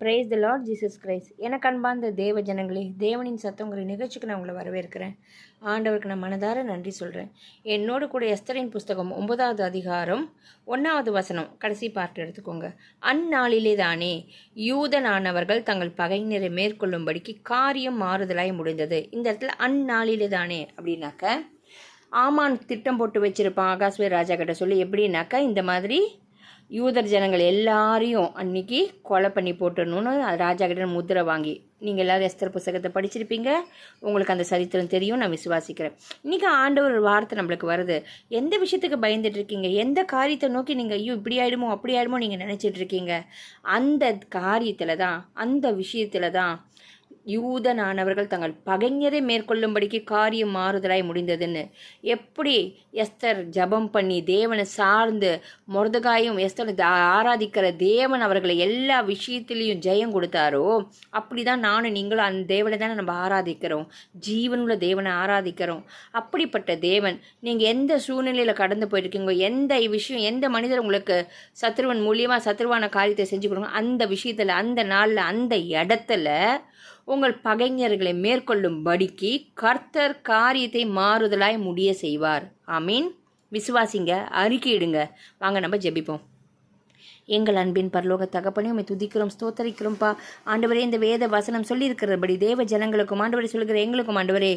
Praise the lord Jesus Christ எனக்கு அன்பார்ந்த தேவ ஜனங்களே தேவனின் சத்தங்கிற நிகழ்ச்சிக்கு நான் உங்களை வரவேற்கிறேன். ஆண்டவருக்கு நான் மனதார நன்றி சொல்கிறேன் என்னோடு கூட எஸ்தரின் புஸ்தகம் ஒன்பதாவது அதிகாரம் ஒன்றாவது வசனம் கடைசி பார்ட் எடுத்துக்கோங்க. அந்நாளிலே தானே யூதனானவர்கள் தங்கள் பகைஞரை மேற்கொள்ளும்படிக்கு காரியம் மாறுதலாய் முடிந்தது. இந்த இடத்துல அந்நாளிலே தானே அப்படின்னாக்க ஆமான் திட்டம் போட்டு வச்சுருப்பான். ஆகாஸ்வேர் ராஜா கிட்ட சொல்லி எப்படின்னாக்கா இந்த மாதிரி யூதர் ஜனங்கள் எல்லாரையும் அன்னைக்கு கொலை பண்ணி போட்டணும்னு ராஜா கிட்ட முத்திரை வாங்கி. நீங்கள் எல்லோரும் எஸ்தர் புஸ்தகத்தை படிச்சிருப்பீங்க. உங்களுக்கு அந்த சரித்திரம் தெரியும் நான் விசுவாசிக்கிறேன். இன்றைக்கி ஆண்டவர் வார்த்தை நம்மளுக்கு வருது. எந்த விஷயத்துக்கு பயந்துட்டு இருக்கீங்க? எந்த காரியத்தை நோக்கி நீங்கள் ஐயோ இப்படி ஆயிடுமோ அப்படி ஆகிடுமோ நீங்கள் நினச்சிட்டு இருக்கீங்க? அந்த காரியத்தில் தான் அந்த விஷயத்தில் தான் யூதனானவர்கள் தங்கள் பகைஞரை மேற்கொள்ளும்படிக்கு காரியம் மாறுதலாய் முடிந்ததுன்னு. எப்படி எஸ்தர் ஜபம் பண்ணி தேவனை சார்ந்து மொரதகாயும் எஸ்தர் ஆராதிக்கிற தேவன் அவர்களை எல்லா விஷயத்திலையும் ஜெயம் கொடுத்தாரோ அப்படி தான் நானும் நீங்களும் அந்த தேவனை தானே நம்ம ஆராதிக்கிறோம். ஜீவனுள்ள தேவனை ஆராதிக்கிறோம். அப்படிப்பட்ட தேவன் நீங்கள் எந்த சூழ்நிலையில் கடந்து போயிருக்கீங்க எந்த விஷயம் எந்த மனிதர் உங்களுக்கு சத்ருவன் மூலியமாக சத்ருவான காரியத்தை செஞ்சு கொடுங்க அந்த விஷயத்தில் அந்த நாளில் அந்த இடத்துல உங்கள் பகைஞர்களை மேற்கொள்ளும்படிக்கு கர்த்தர் காரியத்தை மாறுதலாய் முடிய செய்வார். ஆமீன். விசுவாசிங்க அறிக்கையிடுங்க. வாங்க நம்ம ஜெபிப்போம். எங்கள் அன்பின் பரலோக தகப்பனே உண்மை துதிக்கிறோம் ஸ்தோத்தரிக்கிறோம்ப்பா. ஆண்டவரே இந்த வேத வசனம் சொல்லியிருக்கிறபடி தேவ ஜனங்களுக்கும் ஆண்டவரே சொல்கிற எங்களுக்கும் ஆண்டவரே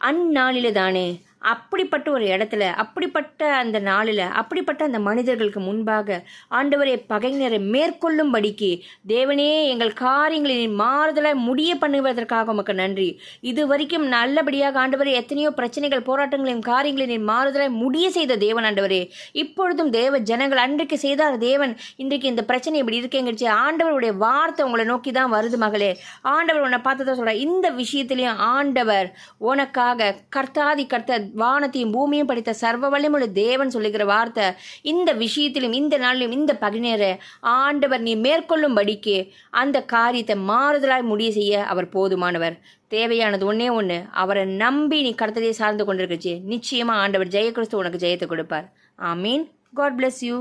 அந்நாளிலே தானே அப்படிப்பட்ட ஒரு இடத்துல அப்படிப்பட்ட அந்த நாளில் அப்படிப்பட்ட அந்த மனிதர்களுக்கு முன்பாக ஆண்டவரே பகைஞரை மேற்கொள்ளும்படிக்கு தேவனே எங்கள் காரியங்களின் மாறுதலாக முடிய பண்ணுவதற்காக உமக்கு நன்றி. இது வரைக்கும் நல்லபடியாக ஆண்டவரே எத்தனையோ பிரச்சனைகள் போராட்டங்களையும் காரியங்களின் மாறுதலாக முடிய செய்த தேவன் ஆண்டவரே. இப்பொழுதும் தேவ ஜனங்கள் அன்றைக்கு செய்தார் தேவன் இன்றைக்கு இந்த பிரச்சனை இப்படி இருக்கேங்கிச்சு ஆண்டவருடைய வார்த்தை உங்களை நோக்கி தான் வருது மகளே. ஆண்டவர் உன்னை பார்த்து தான் சொல்கிறார் இந்த விஷயத்திலையும் ஆண்டவர் உனக்காக கர்த்தாதி கர்த்த வானத்தையும் பூமியும் படித்த சர்வ வல்லமுள்ள தேவன் சொல்லுகிற வார்த்தை இந்த விஷயத்திலும் இந்த நாளிலும் இந்த பகினரை ஆண்டவர் நீ மேற்கொள்ளும்படிக்கு அந்த காரியத்தை மாறுதலாய் முடிய செய்ய அவர் போதுமானவர். தேவையானது ஒன்றே ஒன்று அவரை நம்பி நீ கடத்தலையே சார்ந்து கொண்டிருக்கச்சு நிச்சயமாக ஆண்டவர் ஜெயகிறிஸ்து உனக்கு ஜெயத்தை கொடுப்பார். ஆமீன். God bless you